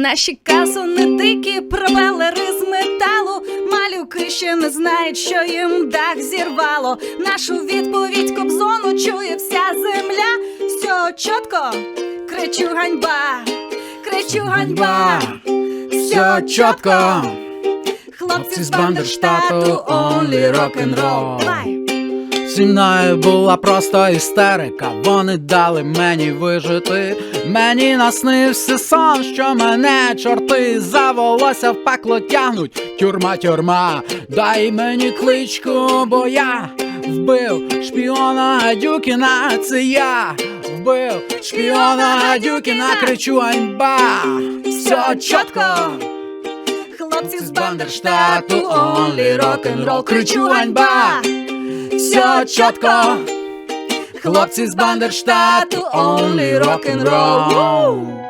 Наші касони дикі, пропелери з металу. Малюки ще не знають, що їм дах зірвало. Нашу відповідь кобзону чує вся земля. Все чітко, кричу ганьба, кричу ганьба. Все чітко. Хлопці з Бандерштату, only rock'n'roll. Давай. Зі мною була просто істерика. Вони дали мені вижити. Мені наснився сон, що мене чорти за волосся в пекло тягнуть. Тюрма, тюрма, дай мені кличку, бо я вбив шпіона Гадюкіна, це я вбив шпіона Гадюкіна, кричу ганьба. Все чітко. Хлопці з Бандерштату, only rock'n'roll. Кричу ганьба. Все чітко. Хлопці з Бандерштату, only rock'n'roll.